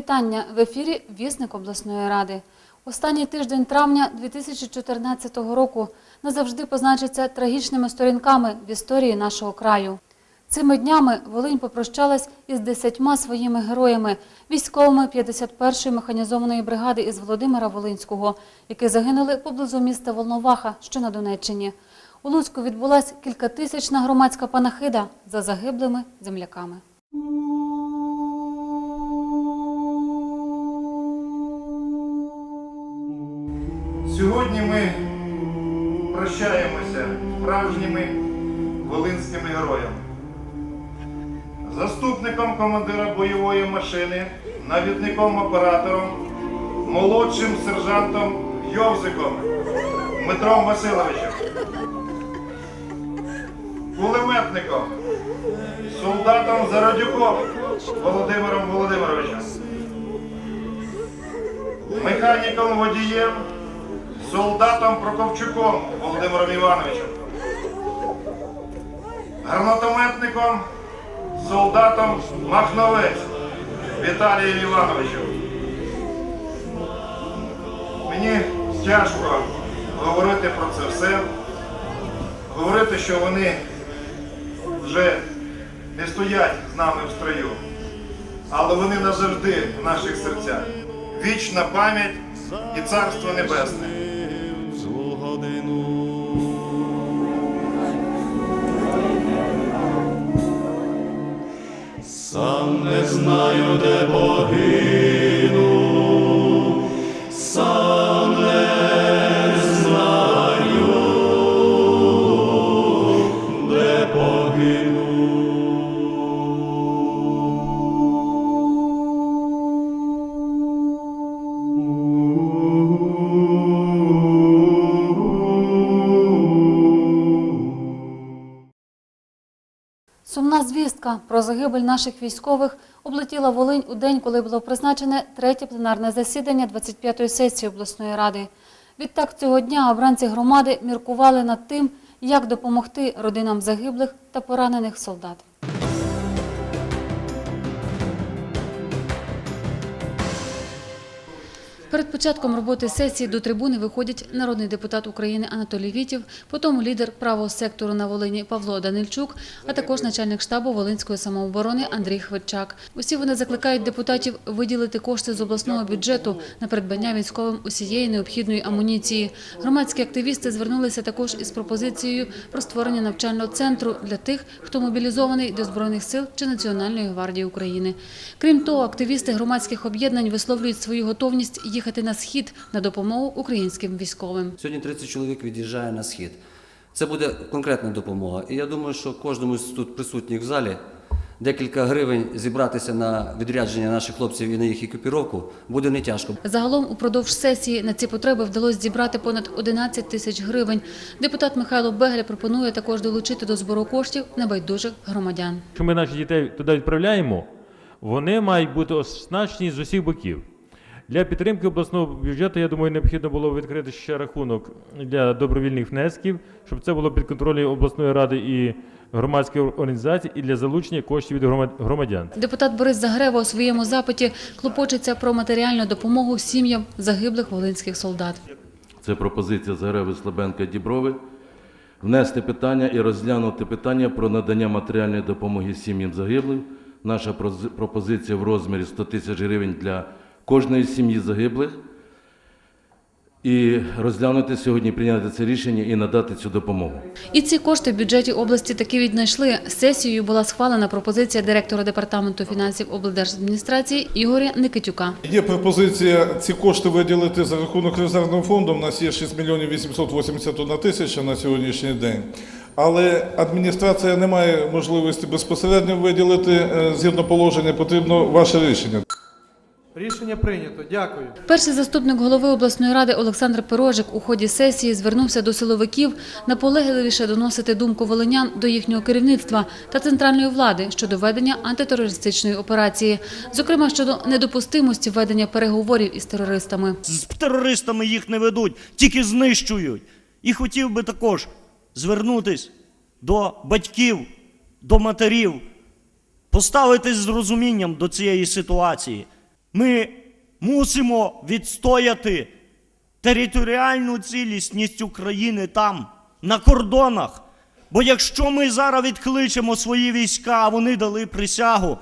вітання в ефірі Вісник обласної ради. Останній тиждень травня 2014 року назавжди позначиться трагічними сторінками в історії нашого краю. Цими днями Волинь попрощалась із десятьма своїми героями, військовими 51-ї механізованої бригади із Володимира Волинського, які загинули поблизу міста Волноваха, що на Донеччині. У Луцьку відбулась кількатисячна громадська панахида за загиблими земляками. Сьогодні ми прощаємося справжніми волинськими героями. Заступником командира бойової машини, навідником оператором, молодшим сержантом Йовзиком Дмитром Васильовичем, кулеметником, солдатом Зародюком Володимиром Володимировичем, механіком водієм солдатом Прокопчуком Володимиром Івановичем, гранатометником, солдатом Махновець Віталієм Івановичем. Мені тяжко говорити про це все, говорити, що вони вже не стоять з нами в строю, але вони назавжди в наших серцях. Вічна пам'ять і царство небесне. Знаю, де погину, звістка про загибель наших військових облетіла Волинь у день, коли було призначене третє пленарне засідання 25-ї сесії обласної ради. Відтак цього дня обранці громади міркували над тим, як допомогти родинам загиблих та поранених солдат. Перед початком роботи сесії до трибуни виходять народний депутат України Анатолій Вітів, потім лідер правого сектору на Волині Павло Данильчук, а також начальник штабу Волинської самооборони Андрій Хвичак. Усі вони закликають депутатів виділити кошти з обласного бюджету на придбання військовим усієї необхідної амуніції. Громадські активісти звернулися також із пропозицією про створення навчального центру для тих, хто мобілізований до збройних сил чи Національної гвардії України. Крім того, активісти громадських об'єднань висловлюють свою готовність їхати на схід на допомогу українським військовим. Сьогодні 30 чоловік від'їжджає на схід. Це буде конкретна допомога. І я думаю, що кожному з тут присутніх в залі декілька гривень зібратися на відрядження наших хлопців і на їх екіпіровку буде не тяжко. Загалом упродовж сесії на ці потреби вдалося зібрати понад 11 тисяч гривень. Депутат Михайло Бегель пропонує також долучити до збору коштів небайдужих громадян. Якщо ми наших дітей туди відправляємо, вони мають бути оснащені з усіх боків. Для підтримки обласного бюджету, я думаю, необхідно було відкрити ще рахунок для добровільних внесків, щоб це було під контролем обласної ради і громадських організацій, і для залучення коштів від громад- громадян. Депутат Борис Загрева у своєму запиті клопочеться про матеріальну допомогу сім'ям загиблих волинських солдат. Це пропозиція Зареви Слабенка Діброви. Внести питання і розглянути питання про надання матеріальної допомоги сім'ям загиблих. Наша проз- пропозиція в розмірі 100 тисяч гривень для кожної сім'ї загиблих. І розглянути сьогодні, прийняти це рішення і надати цю допомогу. І ці кошти в бюджеті області таки віднайшли. Сесією була схвалена пропозиція директора департаменту фінансів облдержадміністрації Ігоря Никитюка. Є пропозиція ці кошти виділити за рахунок резервного фонду. У нас є 6 мільйонів 881 тисяча на сьогоднішній день. Але адміністрація не має можливості безпосередньо виділити е, згідно положення. Потрібно ваше рішення. Рішення прийнято. Дякую. Перший заступник голови обласної ради Олександр Пирожик у ході сесії звернувся до силовиків наполегливіше доносити думку волинян до їхнього керівництва та центральної влади щодо ведення антитерористичної операції, зокрема щодо недопустимості ведення переговорів із терористами. з терористами їх не ведуть, тільки знищують. І хотів би також звернутись до батьків, до матерів, поставитись з розумінням до цієї ситуації. Ми мусимо відстояти територіальну цілісність України там, на кордонах. Бо якщо ми зараз відкличемо свої війська, а вони дали присягу,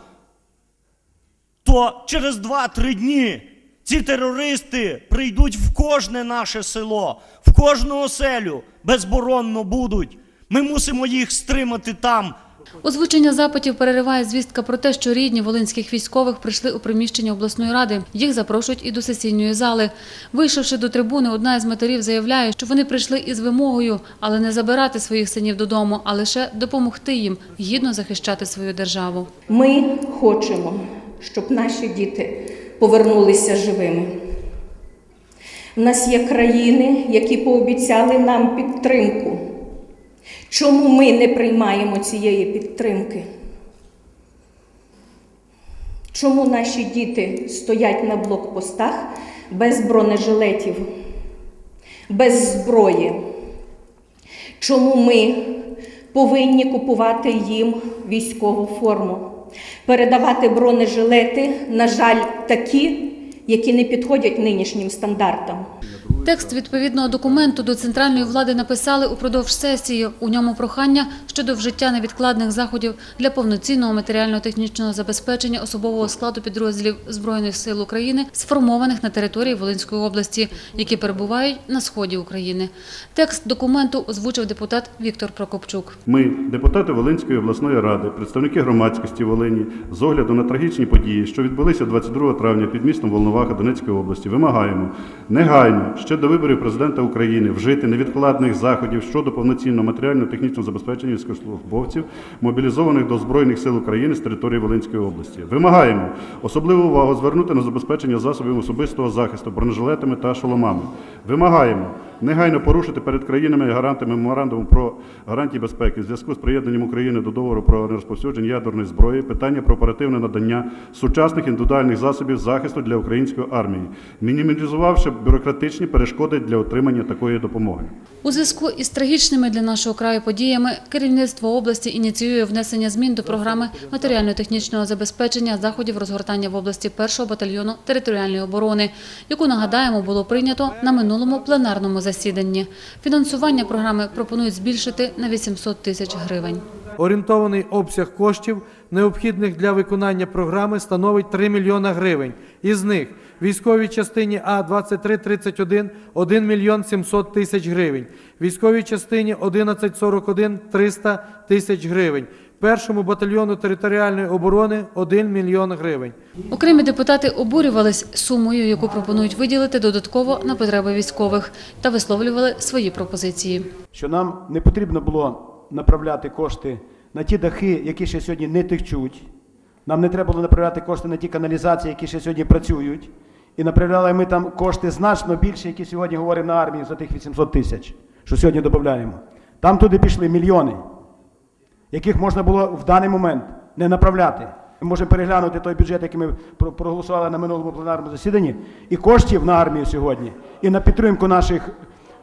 то через 2-3 дні ці терористи прийдуть в кожне наше село, в кожну оселю, безборонно будуть. Ми мусимо їх стримати там, Озвучення запитів перериває звістка про те, що рідні волинських військових прийшли у приміщення обласної ради. Їх запрошують і до сесійної зали. Вийшовши до трибуни, одна із матерів заявляє, що вони прийшли із вимогою, але не забирати своїх синів додому, а лише допомогти їм гідно захищати свою державу. Ми хочемо, щоб наші діти повернулися живими. У нас є країни, які пообіцяли нам підтримку. Чому ми не приймаємо цієї підтримки? Чому наші діти стоять на блокпостах без бронежилетів, без зброї? Чому ми повинні купувати їм військову форму, передавати бронежилети, на жаль, такі, які не підходять нинішнім стандартам? Текст відповідного документу до центральної влади написали упродовж сесії. У ньому прохання щодо вжиття невідкладних заходів для повноцінного матеріально-технічного забезпечення особового складу підрозділів Збройних сил України, сформованих на території Волинської області, які перебувають на сході України. Текст документу озвучив депутат Віктор Прокопчук. Ми, депутати Волинської обласної ради, представники громадськості Волині, з огляду на трагічні події, що відбулися 22 травня під містом Волноваха Донецької області, вимагаємо негайно ще до виборів президента України вжити невідкладних заходів щодо повноцінного матеріально-технічного забезпечення військовослужбовців, мобілізованих до Збройних сил України з території Волинської області. Вимагаємо особливу увагу звернути на забезпечення засобів особистого захисту бронежилетами та шоломами. Вимагаємо негайно порушити перед країнами гарантами меморандуму про гарантії безпеки в зв'язку з приєднанням України до договору про нерозповсюдження ядерної зброї питання про оперативне надання сучасних індивідуальних засобів захисту для української армії, мінімізувавши бюрократичні перешкоди для отримання такої допомоги. У зв'язку із трагічними для нашого краю подіями керівництво області ініціює внесення змін до програми матеріально-технічного забезпечення заходів розгортання в області першого батальйону територіальної оборони, яку нагадаємо було прийнято на минулому пленарному засіданні. Фінансування програми пропонують збільшити на 800 тисяч гривень. Орієнтований обсяг коштів, необхідних для виконання програми, становить 3 мільйона гривень. Із них військовій частині А-2331 – 1 мільйон 700 тисяч гривень, військовій частині 1141 – 300 тисяч гривень, першому батальйону територіальної оборони – 1 мільйон гривень. Окремі депутати обурювались сумою, яку пропонують виділити додатково на потреби військових, та висловлювали свої пропозиції. що нам не потрібно було направляти кошти на ті дахи, які ще сьогодні не течуть. Нам не треба було направляти кошти на ті каналізації, які ще сьогодні працюють. І направляли ми там кошти значно більше, які сьогодні говоримо на армії за тих 800 тисяч, що сьогодні додаємо. Там туди пішли мільйони, яких можна було в даний момент не направляти. Ми можемо переглянути той бюджет, який ми про- проголосували на минулому пленарному засіданні, і коштів на армію сьогодні, і на підтримку наших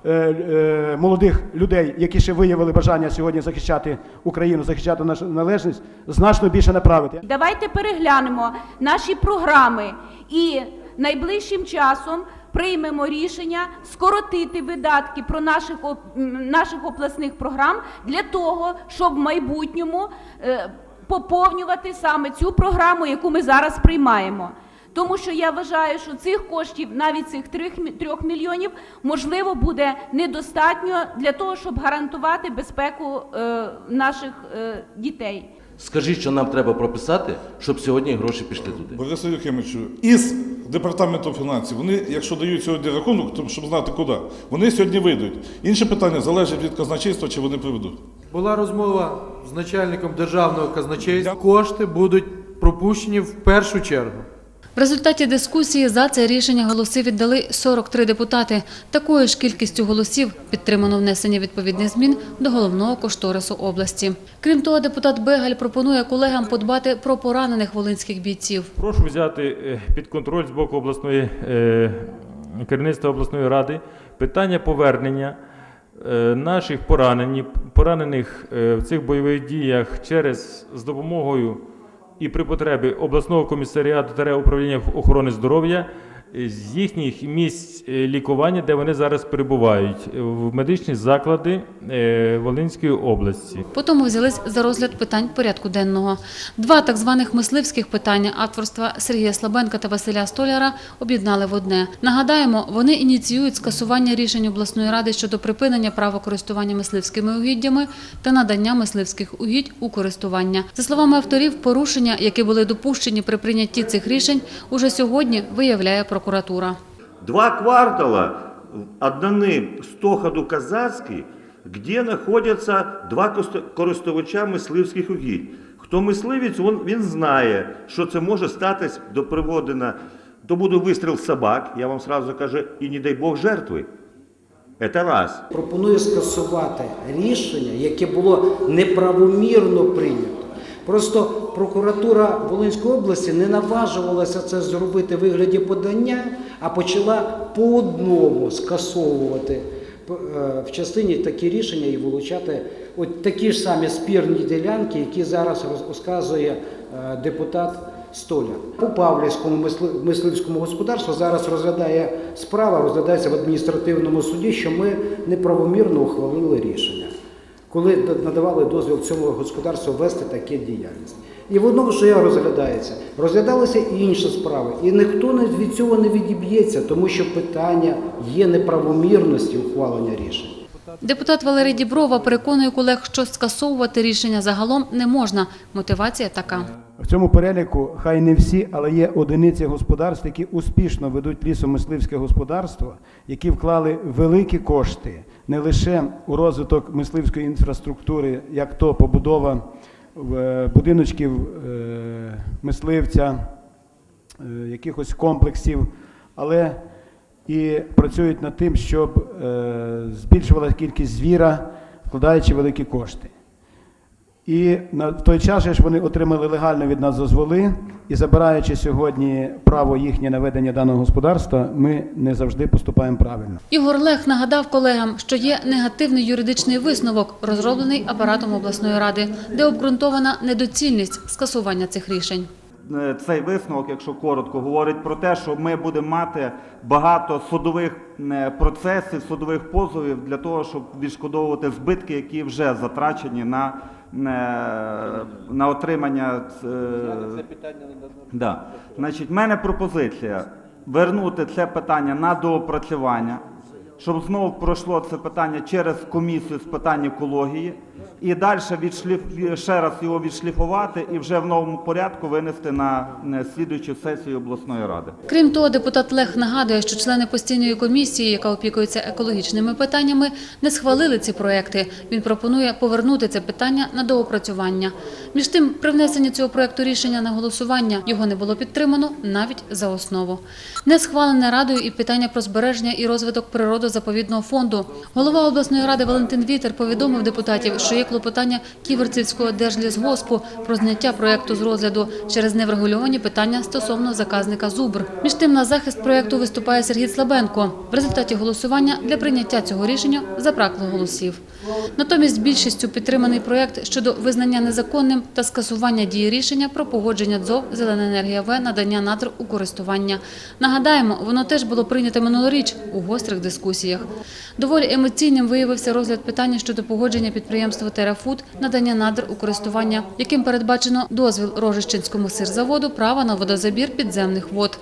е, е, молодих людей, які ще виявили бажання сьогодні захищати Україну, захищати нашу належність, значно більше направити. Давайте переглянемо наші програми і найближчим часом приймемо рішення скоротити видатки про наших, наших обласних програм для того, щоб в майбутньому е, поповнювати саме цю програму, яку ми зараз приймаємо. Тому що я вважаю, що цих коштів, навіть цих трьох мільйонів, можливо, буде недостатньо для того, щоб гарантувати безпеку е, наших е, дітей. Скажіть, що нам треба прописати, щоб сьогодні гроші пішли туди. Борису Юхимовичу, із департаменту фінансів, вони, якщо дають сьогодні рахунок, то щоб знати куди, вони сьогодні вийдуть. Інше питання залежить від казначейства, чи вони приведуть. Була розмова з начальником державного казначейства. Кошти будуть пропущені в першу чергу. В результаті дискусії за це рішення голоси віддали 43 депутати. Такою ж кількістю голосів підтримано внесення відповідних змін до головного кошторису області. Крім того, депутат Бегаль пропонує колегам подбати про поранених волинських бійців. Прошу взяти е, під контроль з боку обласної е, керівництва обласної ради питання повернення е, наших поранених е, в цих бойових діях через з допомогою і при потребі обласного комісаріату та управління охорони здоров'я з їхніх місць е, лікування, де вони зараз перебувають, е, в медичні заклади е, Волинської області. Потім взялись за розгляд питань порядку денного. Два так званих мисливських питання авторства Сергія Слабенка та Василя Столяра об'єднали в одне. Нагадаємо, вони ініціюють скасування рішень обласної ради щодо припинення права користування мисливськими угіддями та надання мисливських угідь у користування. За словами авторів, порушення, які були допущені при прийнятті цих рішень, уже сьогодні виявляє прокуратура. Два квартала отданы стоходу Казацький, где знаходяться два користувача мисливських угідь. Хто мисливець, він, він знає, що це може статись до приводена, то буде вистріл собак, я вам сразу кажу, і не дай Бог жертви. Це раз. Пропоную скасувати рішення, яке було неправомірно прийнято. Просто прокуратура Волинської області не наважувалася це зробити в вигляді подання, а почала по одному скасовувати е, в частині такі рішення і вилучати от такі ж самі спірні ділянки, які зараз розказує е, депутат Столяр. По Павлівському мисли- мисливському господарству зараз розглядає справа, розглядається в адміністративному суді, що ми неправомірно ухвалили рішення, коли надавали дозвіл цьому господарству вести таке діяльність. І воно вже розглядається. Розглядалися і інші справи. І ніхто не- від цього не відіб'ється, тому що питання є неправомірності ухвалення рішень. Депутат Валерій Діброва переконує колег, що скасовувати рішення загалом не можна. Мотивація така. В цьому переліку хай не всі, але є одиниці господарств, які успішно ведуть лісомисливське господарство, які вклали великі кошти не лише у розвиток мисливської інфраструктури, як то побудова е, будиночків е, мисливця, е, якихось комплексів, але і працюють над тим, щоб збільшувала кількість звіра, вкладаючи великі кошти. І на той час ж вони отримали легально від нас дозволи, і забираючи сьогодні право їхнє на ведення даного господарства, ми не завжди поступаємо правильно. Ігор Лех нагадав колегам, що є негативний юридичний висновок, розроблений апаратом обласної ради, де обґрунтована недоцільність скасування цих рішень. Е, Цей висновок, якщо коротко, говорить про те, що ми будемо мати багато судових е, процесів, судових позовів для того, щоб відшкодовувати збитки, які вже затрачені на, е, на отримання. е, Да. Значить, в мене пропозиція вернути це питання на доопрацювання, щоб знову пройшло це питання через комісію з питань екології, і далі відшліф, ще раз його відшліфувати і вже в новому порядку винести на слідуючу сесію обласної ради. Крім того, депутат Лех нагадує, що члени постійної комісії, яка опікується екологічними питаннями, не схвалили ці проекти. Він пропонує повернути це питання на доопрацювання. Між тим, при внесенні цього проекту рішення на голосування його не було підтримано навіть за основу. Не схвалене радою і питання про збереження і розвиток природозаповідного фонду. Голова обласної ради Валентин Вітер повідомив депутатів, що є клопотання Ківерцівського держлісгоспу про зняття проекту з розгляду через неврегульовані питання стосовно заказника Зубр. Між тим на захист проекту виступає Сергій Слабенко. В результаті голосування для прийняття цього рішення забракло голосів. Натомість більшістю підтриманий проект щодо визнання незаконним та скасування дії рішення про погодження ДЗОВ «Зелена енергія В» надання надр у користування. Нагадаємо, воно теж було прийнято минулоріч у гострих дискусіях. Доволі емоційним виявився розгляд питання щодо погодження підприємства «Терафуд» надання надр у користування, яким передбачено дозвіл Рожищенському сирзаводу права на водозабір підземних вод.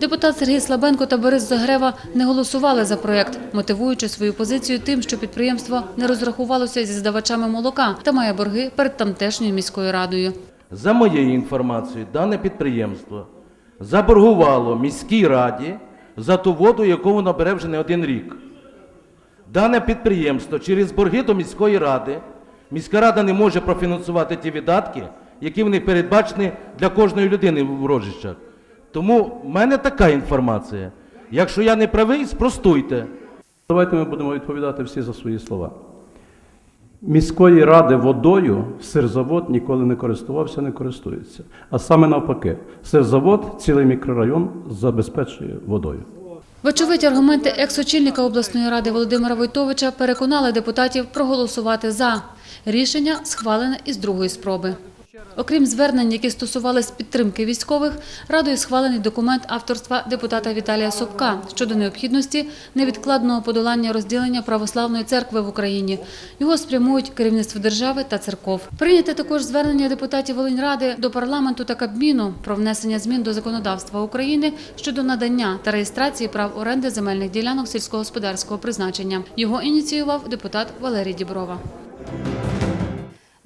Депутат Сергій Слабенко та Борис Загрева не голосували за проект, мотивуючи свою позицію тим, що підприємство не розрахувалося зі здавачами молока та має борги перед тамтешньою міською радою. За моєю інформацією, дане підприємство заборгувало міській раді за ту воду, яку воно бере вже не один рік. Дане підприємство через борги до міської ради, міська рада не може профінансувати ті видатки, які вони передбачені для кожної людини в рожищах. Тому в мене така інформація. Якщо я не правий, спростуйте. Давайте ми будемо відповідати всі за свої слова. Міської ради водою сирзавод ніколи не користувався, не користується. А саме навпаки, сирзавод цілий мікрорайон забезпечує водою. Вочевидь, аргументи екс-очільника обласної ради Володимира Войтовича переконали депутатів проголосувати за. Рішення схвалене із другої спроби. Окрім звернень, які стосувались підтримки військових, радою схвалений документ авторства депутата Віталія Собка щодо необхідності невідкладного подолання розділення православної церкви в Україні. Його спрямують керівництво держави та церков. Прийняте також звернення депутатів Волиньради до парламенту та Кабміну про внесення змін до законодавства України щодо надання та реєстрації прав оренди земельних ділянок сільськогосподарського призначення. Його ініціював депутат Валерій Діброва.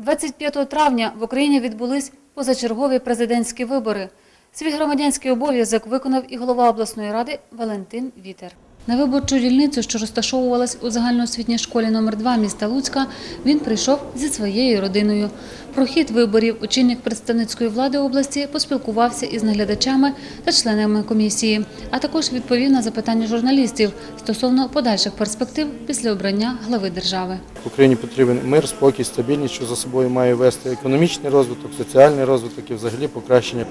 25 травня в Україні відбулись позачергові президентські вибори. Свій громадянський обов'язок виконав і голова обласної ради Валентин Вітер. На виборчу дільницю, що розташовувалась у загальноосвітній школі номер 2 міста Луцька, він прийшов зі своєю родиною. Про хід виборів очільник представницької влади області поспілкувався із наглядачами та членами комісії, а також відповів на запитання журналістів стосовно подальших перспектив після обрання глави держави. Україні потрібен мир, спокій, стабільність, що за собою має вести економічний розвиток, соціальний розвиток і взагалі покращення.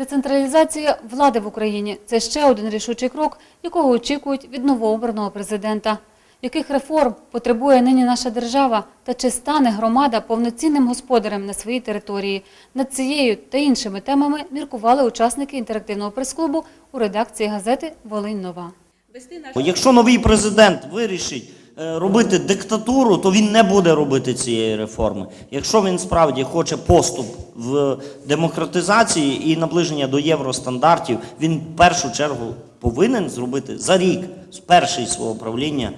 Децентралізація влади в Україні це ще один рішучий крок, якого очікують від новообраного президента. Яких реформ потребує нині наша держава та чи стане громада повноцінним господарем на своїй території? Над цією та іншими темами міркували учасники інтерактивного прес-клубу у редакції газети Волинь Нова. Якщо новий президент вирішить робити диктатуру, то він не буде робити цієї реформи. Якщо він справді хоче поступ в демократизації і наближення до євростандартів, він в першу чергу повинен зробити за рік з першої свого правління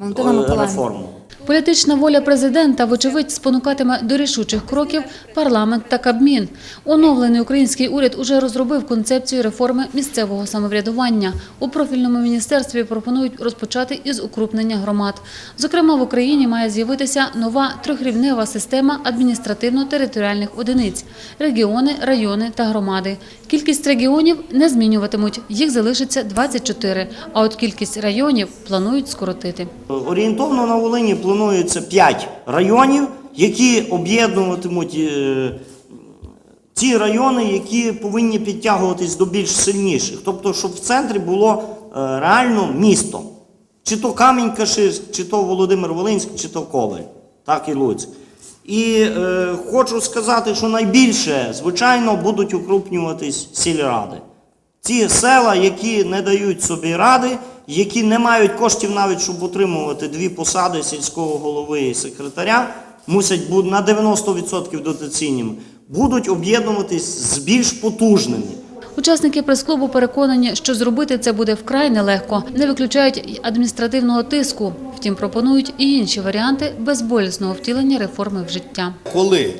е, реформу. Політична воля президента, вочевидь, спонукатиме до рішучих кроків парламент та Кабмін. Оновлений український уряд уже розробив концепцію реформи місцевого самоврядування. У профільному міністерстві пропонують розпочати із укрупнення громад. Зокрема, в Україні має з'явитися нова трьохрівнева система адміністративно-територіальних одиниць – регіони, райони та громади. Кількість регіонів не змінюватимуть, їх залишиться 24, а от кількість районів планують скоротити. Орієнтовно на Волині планується 5 районів, які об'єднуватимуть е, ті райони, які повинні підтягуватись до більш сильніших. Тобто, щоб в центрі було е, реально місто. Чи то Камінь-Каширськ, чи то Володимир Волинськ, чи то Коваль, так і Луцьк. І е, хочу сказати, що найбільше, звичайно, будуть укрупнюватись сільради. Ті села, які не дають собі ради, які не мають коштів навіть, щоб утримувати дві посади сільського голови і секретаря, мусять бути на 90% дотаційними, будуть об'єднуватись з більш потужними. Учасники прес-клубу переконані, що зробити це буде вкрай нелегко. Не виключають адміністративного тиску. Втім, пропонують і інші варіанти безболісного втілення реформи в життя. коли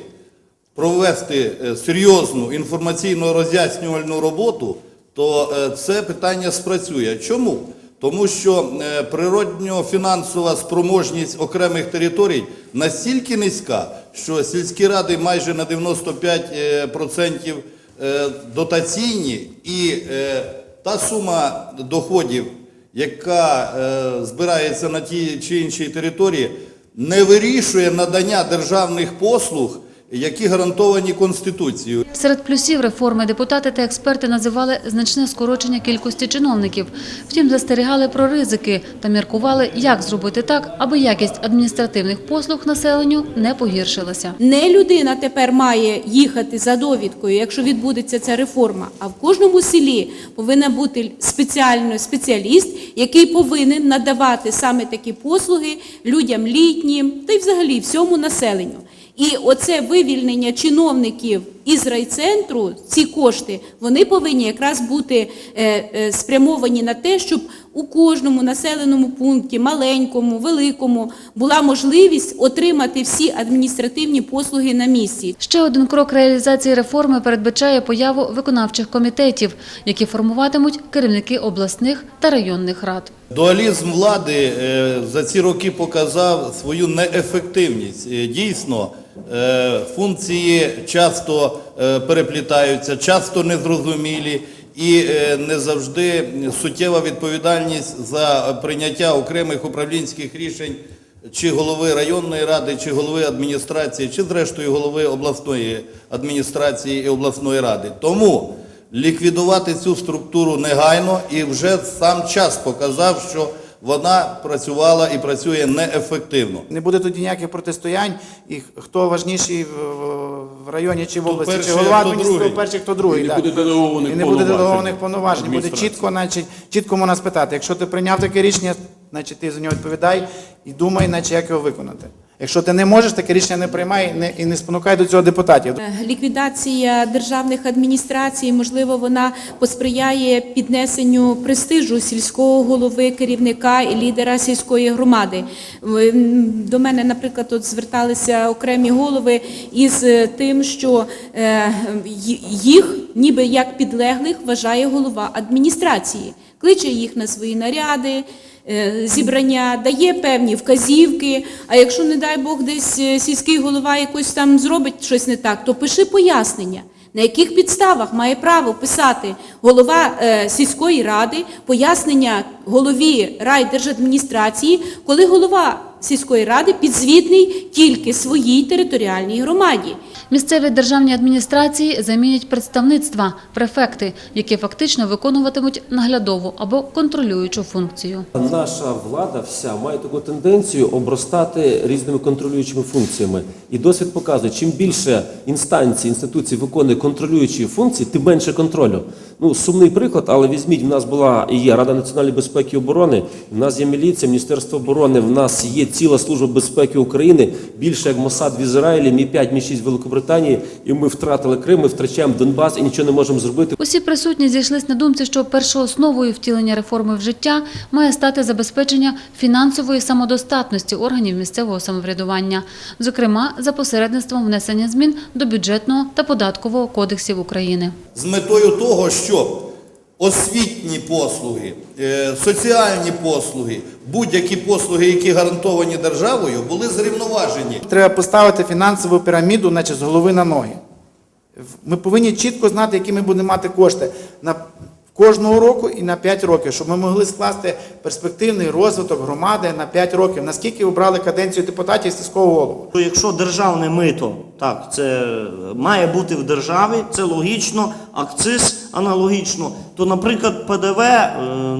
провести е, серйозну інформаційно роз'яснювальну роботу, то е, це питання спрацює. Чому? Тому що е, природньо-фінансова спроможність окремих територій настільки низька, що сільські ради майже на 95% е, дотаційні, і е, та сума доходів, яка е, збирається на тій чи іншій території, не вирішує надання державних послуг, які гарантовані Конституцією. Серед плюсів реформи депутати та експерти називали значне скорочення кількості чиновників. Втім, застерігали про ризики та міркували, як зробити так, аби якість адміністративних послуг населенню не погіршилася. Не людина тепер має їхати за довідкою, якщо відбудеться ця реформа. А в кожному селі повинен бути спеціально спеціаліст, який повинен надавати саме такі послуги людям літнім та й взагалі всьому населенню. І оце вивільнення чиновників із райцентру, ці кошти, вони повинні якраз бути е, е, спрямовані на те, щоб у кожному населеному пункті, маленькому, великому, була можливість отримати всі адміністративні послуги на місці. Ще один крок реалізації реформи передбачає появу виконавчих комітетів, які формуватимуть керівники обласних та районних рад. Дуалізм влади е, за ці роки показав свою неефективність. Дійсно, функції часто е, переплітаються, часто незрозумілі і е, не завжди суттєва відповідальність за прийняття окремих управлінських рішень чи голови районної ради, чи голови адміністрації, чи зрештою голови обласної адміністрації і обласної ради. Тому ліквідувати цю структуру негайно і вже сам час показав, що вона працювала і працює неефективно. Не буде тоді ніяких протистоянь, і хто важніший в, районі чи в області, чи голова адміністрації, перший, хто другий. І не буде делегованих повноважень повноважень. Буде чітко, значить, чітко можна спитати. Якщо ти прийняв таке рішення, значить ти за нього відповідай і думай, наче як його виконати. Якщо ти не можеш, таке рішення не приймай не, і не спонукай до цього депутатів. Ліквідація державних адміністрацій, можливо, вона посприяє піднесенню престижу сільського голови, керівника і лідера сільської громади. До мене, наприклад, от зверталися окремі голови із е, тим, що е, їх, ніби як підлеглих, вважає голова адміністрації, кличе їх на свої наряди. Е, Зібрання дає певні вказівки. А якщо, не дай Бог, десь е, сільський голова якось там зробить щось не так, то пиши пояснення. На яких підставах має право писати голова е, сільської ради пояснення голові райдержадміністрації, коли голова сільської ради підзвітний тільки своїй територіальній громаді. Місцеві державні адміністрації замінять представництва, префекти, які фактично виконуватимуть наглядову або контролюючу функцію. Наша влада вся має таку тенденцію обростати різними контролюючими функціями. І досвід показує, чим більше інстанцій, інституцій виконує контролюючі функції, тим менше контролю. Ну, сумний приклад, але візьміть, в нас була і є Рада національної безпеки і оборони, в нас є міліція, Міністерство оборони, в нас є ціла служба безпеки України, більше як Мосад в Ізраїлі, Мі 5 Мі 6 в Великобританії, і ми втратили Крим, ми втрачаємо Донбас і нічого не можемо зробити. Усі присутні зійшлись на думці, що першоосновою втілення реформи в життя має стати забезпечення фінансової самодостатності органів місцевого самоврядування, зокрема за посередництвом внесення змін до бюджетного та податкового кодексів України. з метою того, щоб освітні послуги, е, соціальні послуги, будь-які послуги, які гарантовані державою, були зрівноважені. Треба поставити фінансову піраміду, наче з голови на ноги. Ми повинні чітко знати, які ми будемо мати кошти кожного року і на 5 років, щоб ми могли скласти перспективний розвиток громади на 5 років. Наскільки обрали каденцію депутатів і сільського голову? Якщо державне мито, так, це має бути в державі, це логічно, акциз аналогічно, то, наприклад, ПДВ, е,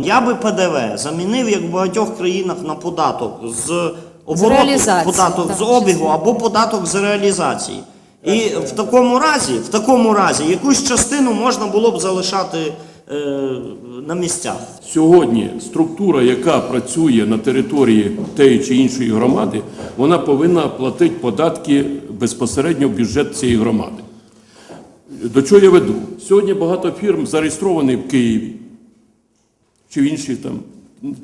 я би ПДВ замінив, як в багатьох країнах, на податок з обороту, реалізації, податок так, з обігу або податок з реалізації. І в такому разі, в такому разі, якусь частину можна було б залишати на місцях. Сьогодні структура, яка працює на території тієї чи іншої громади, вона повинна платити податки безпосередньо в бюджет цієї громади. До чого я веду? Сьогодні багато фірм зареєстровані в Києві чи в інших там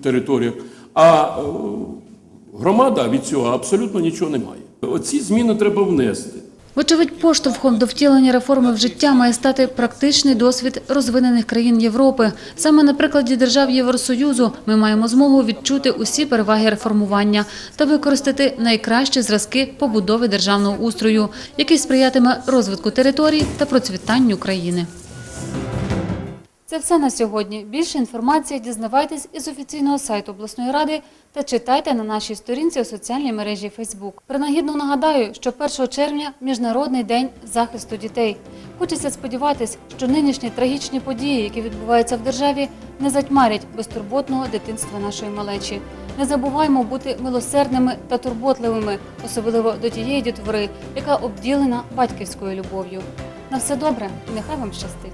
територіях, а е, громада від цього абсолютно нічого не має. Оці зміни треба внести. Вочевидь, поштовхом до втілення реформи в життя має стати практичний досвід розвинених країн Європи. Саме на прикладі держав Євросоюзу ми маємо змогу відчути усі переваги реформування та використати найкращі зразки побудови державного устрою, який сприятиме розвитку територій та процвітанню країни. Це все на сьогодні. Більше інформації дізнавайтесь із офіційного сайту обласної ради та читайте на нашій сторінці у соціальній мережі Facebook. Принагідно нагадаю, що 1 червня – Міжнародний день захисту дітей. Хочеться сподіватись, що нинішні трагічні події, які відбуваються в державі, не затьмарять безтурботного дитинства нашої малечі. Не забуваймо бути милосердними та турботливими, особливо до тієї дітвори, яка обділена батьківською любов'ю. На все добре і нехай вам щастить!